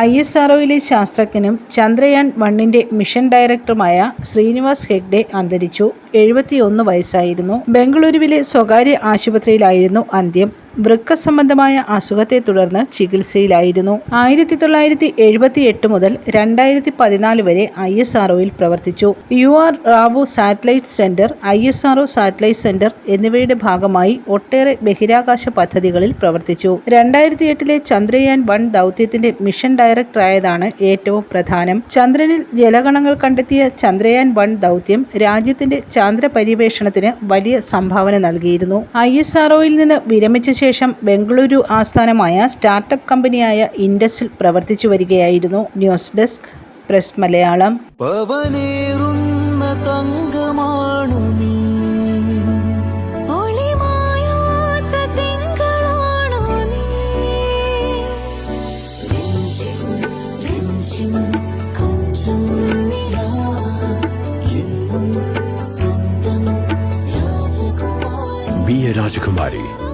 I S R ഒയിലെ ശാസ്ത്രജ്ഞനും ചന്ദ്രയാൻ വണ്ണിന്റെ mission ഡയറക്ടറുമായ ശ്രീനിവാസ് ഹെഗ്ഡെ അന്തരിച്ചു. എഴുപത്തിയൊന്ന് വയസ്സായിരുന്നു. ബംഗളൂരുവിലെ സ്വകാര്യ ആശുപത്രിയിലായിരുന്നു അന്ത്യം. വൃക്ക സംബന്ധമായ അസുഖത്തെ തുടർന്ന് ചികിത്സയിലായിരുന്നു. ആയിരത്തി തൊള്ളായിരത്തി എഴുപത്തി എട്ട് മുതൽ രണ്ടായിരത്തി പതിനാല് വരെ ഐ എസ് ആർഒയിൽ പ്രവർത്തിച്ചു. U R Rao satellite centre I S R O satellite centre എന്നിവയുടെ ഭാഗമായി ഒട്ടേറെ ബഹിരാകാശ പദ്ധതികളിൽ പ്രവർത്തിച്ചു. രണ്ടായിരത്തി എട്ടിലെ ചന്ദ്രയാൻ വൺ ദൗത്യത്തിന്റെ മിഷൻ ഡയറക്ടറായതാണ് ഏറ്റവും പ്രധാനം. ചന്ദ്രനിൽ ജലഗണങ്ങൾ കണ്ടെത്തിയ ചന്ദ്രയാൻ വൺ ദൗത്യം രാജ്യത്തിന്റെ ചാന്ദ്ര പര്യവേഷണത്തിന് വലിയ സംഭാവന നൽകിയിരുന്നു. ഐ എസ് ആർഒയിൽ നിന്ന് വിരമിച്ച ശേഷം ബംഗളൂരു ആസ്ഥാനമായ സ്റ്റാർട്ടപ്പ് കമ്പനിയായ ഇൻഡസിൽ പ്രവർത്തിച്ചു വരികയായിരുന്നു ന്യൂസ് ഡെസ്ക് പ്രസ് മലയാളം. രാജകുമാരി.